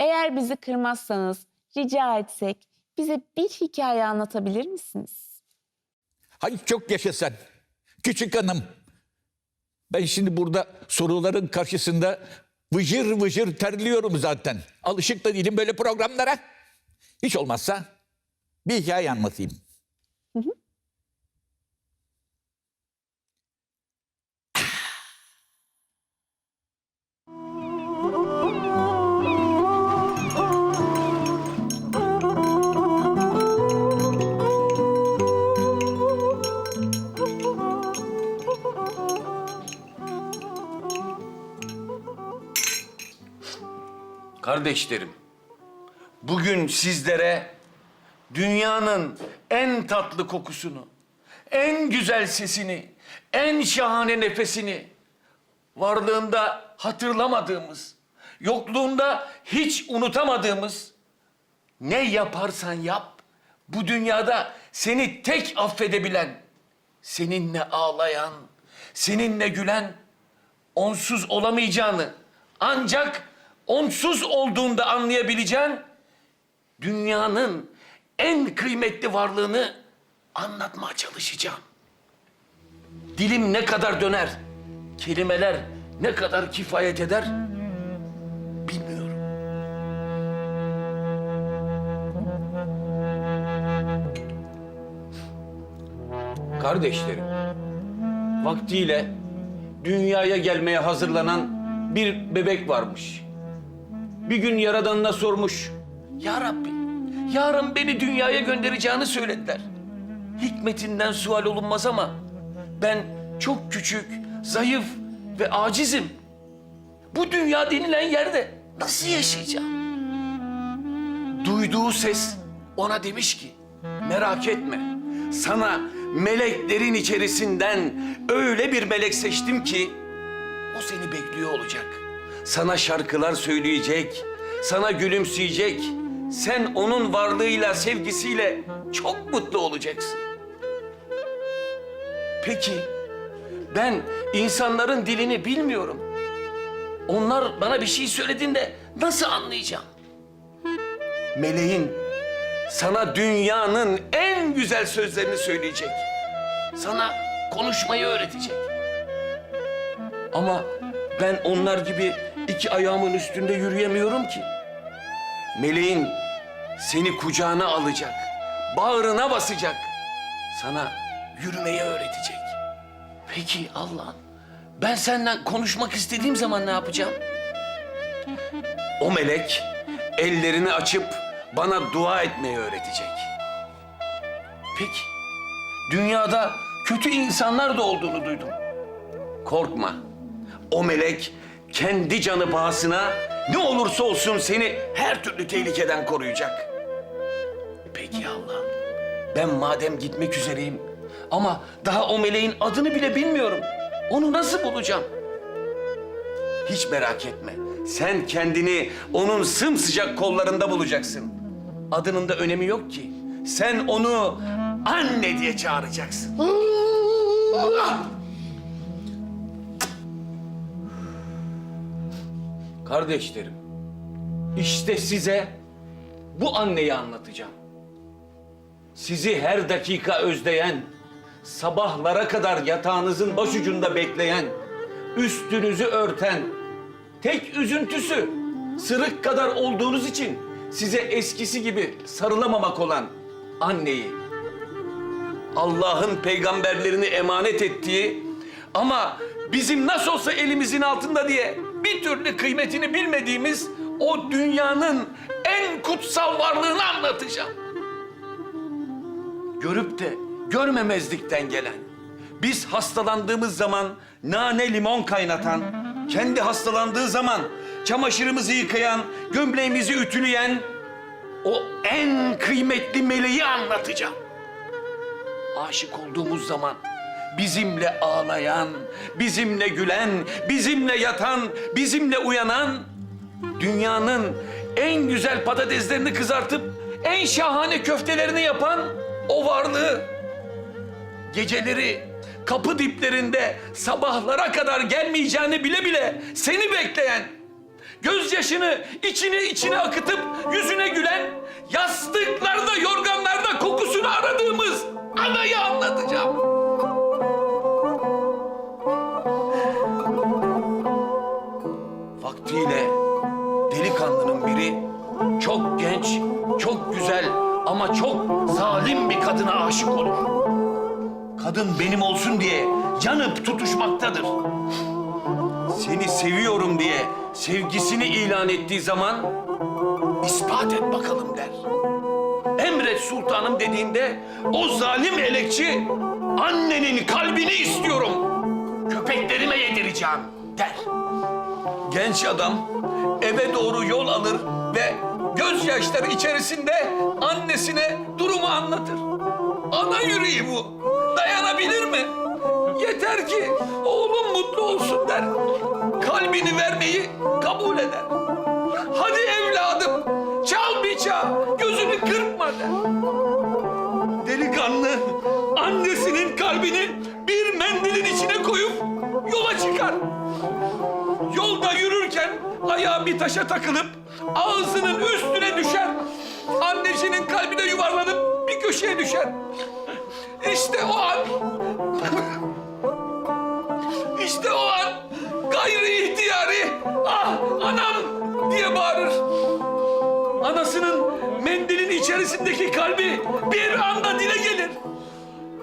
Eğer bizi kırmazsanız rica etsek bize bir hikaye anlatabilir misiniz? Hay çok yaşa sen. Küçük hanım. Ben şimdi burada soruların karşısında vıcır vıcır terliyorum zaten. Alışık da değilim böyle programlara. Hiç olmazsa bir hikaye anlatayım. Kardeşlerim, bugün sizlere dünyanın en tatlı kokusunu, en güzel sesini, en şahane nefesini, varlığında hatırlamadığımız, yokluğunda hiç unutamadığımız, ne yaparsan yap, bu dünyada seni tek affedebilen, seninle ağlayan, seninle gülen, onsuz olamayacağını ancak onsuz olduğunda anlayabileceğin dünyanın en kıymetli varlığını anlatmaya çalışacağım. Dilim ne kadar döner, kelimeler ne kadar kifayet eder bilmiyorum. Kardeşlerim, vaktiyle dünyaya gelmeye hazırlanan bir bebek varmış. Bir gün Yaradan'ına sormuş. Ya Rabbi, yarın beni dünyaya göndereceğini söylediler. Hikmetinden sual olunmaz ama ben çok küçük, zayıf ve acizim. Bu dünya denilen yerde nasıl yaşayacağım? Duyduğu ses ona demiş ki, merak etme. Sana meleklerin içerisinden öyle bir melek seçtim ki o seni bekliyor olacak. Sana şarkılar söyleyecek, sana gülümseyecek. Sen onun varlığıyla, sevgisiyle çok mutlu olacaksın. Peki, ben insanların dilini bilmiyorum. Onlar bana bir şey söylediğinde nasıl anlayacağım? Meleğin sana dünyanın en güzel sözlerini söyleyecek. Sana konuşmayı öğretecek. Ama ben onlar gibi iki ayağımın üstünde yürüyemiyorum ki. Meleğin seni kucağına alacak, bağrına basacak. Sana yürümeyi öğretecek. Peki Allah'ım, ben senden konuşmak istediğim zaman ne yapacağım? O melek ellerini açıp bana dua etmeyi öğretecek. Peki, dünyada kötü insanlar da olduğunu duydum. Korkma. O melek kendi canı pahasına ne olursa olsun seni her türlü tehlikeden koruyacak. Peki Allah'ım. Ben madem gitmek üzereyim ama daha o meleğin adını bile bilmiyorum. Onu nasıl bulacağım? Hiç merak etme. Sen kendini onun sımsıcak kollarında bulacaksın. Adının da önemi yok ki. Sen onu anne diye çağıracaksın. Kardeşlerim, işte size bu anneyi anlatacağım. Sizi her dakika özleyen, sabahlara kadar yatağınızın başucunda bekleyen, üstünüzü örten, tek üzüntüsü sırık kadar olduğunuz için size eskisi gibi sarılamamak olan anneyi. Allah'ın peygamberlerini emanet ettiği ama bizim nasıl olsa elimizin altında diye bir türlü kıymetini bilmediğimiz o dünyanın en kutsal varlığını anlatacağım. Görüp de görmemezlikten gelen, biz hastalandığımız zaman nane limon kaynatan, kendi hastalandığı zaman çamaşırımızı yıkayan, gömleğimizi ütüleyen o en kıymetli meleği anlatacağım aşık olduğumuz zaman bizimle ağlayan, bizimle gülen, bizimle yatan, bizimle uyanan, dünyanın en güzel patateslerini kızartıp en şahane köftelerini yapan o varlığı. Geceleri kapı diplerinde sabahlara kadar gelmeyeceğini bile bile seni bekleyen, gözyaşını içine içine akıtıp yüzüne gülen, yastıklarda, yorganlarda kokusunu aradığımız anayı anlatacağım. Ama çok zalim bir kadına aşık olur. Kadın benim olsun diye canıp tutuşmaktadır. Seni seviyorum diye sevgisini ilan ettiği zaman ispat et bakalım der. Emret sultanım dediğinde o zalim elekçi annenin kalbini istiyorum. Köpeklerime yedireceğim der. Genç adam eve doğru yol alır ve gözyaşları içerisinde annesine durumu anlatır. Ana yüreği bu. Dayanabilir mi? Yeter ki oğlum mutlu olsun der. Kalbini vermeyi kabul eder. Hadi evladım çal bir çal, gözünü kırpma der. Delikanlı annesinin kalbini bir mendilin içine koyup yola çıkar. Yolda yürürken ayağı bir taşa takılıp ağzının üstüne düşer. Annesinin kalbine yuvarlanıp bir köşeye düşer. İşte o an... işte o an gayri ihtiyari ah anam diye bağırır. Anasının mendilin içerisindeki kalbi bir anda dile gelir.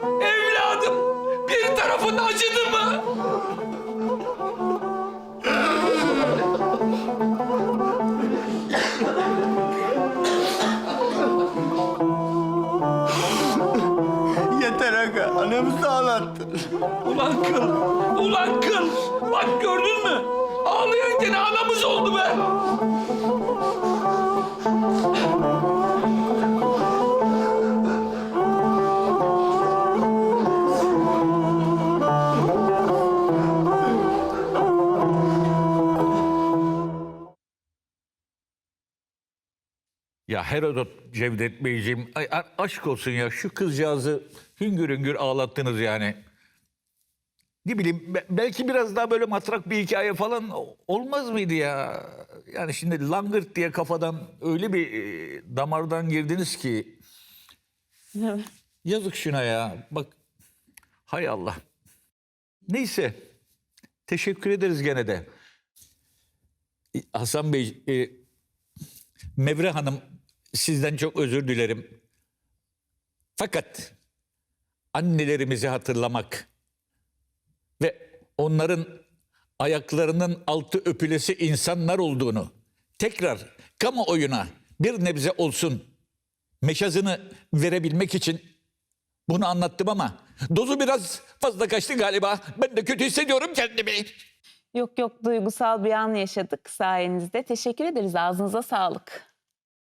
Evladım bir tarafın acıdı mı? Ulan kıl, ulan kıl. Bak gördün mü? Ağlayan gene anamız oldu be. Ya Herodot Cevdet Beyciğim aşk olsun ya şu kızcağızı hüngür hüngür ağlattınız yani. Ne bileyim be- belki biraz daha böyle matrak bir hikaye falan olmaz mıydı ya? Yani şimdi langırt diye kafadan öyle bir e, damardan girdiniz ki. Yazık şuna ya. Bak hay Allah. Neyse teşekkür ederiz gene de. E, Hasan Bey e, Mevre Hanım sizden çok özür dilerim. Fakat annelerimizi hatırlamak onların ayaklarının altı öpülesi insanlar olduğunu tekrar kamuoyuna bir nebze olsun meşazını verebilmek için bunu anlattım ama dozu biraz fazla kaçtı galiba. Ben de kötü hissediyorum kendimi. Yok yok duygusal bir an yaşadık sayenizde. Teşekkür ederiz ağzınıza sağlık.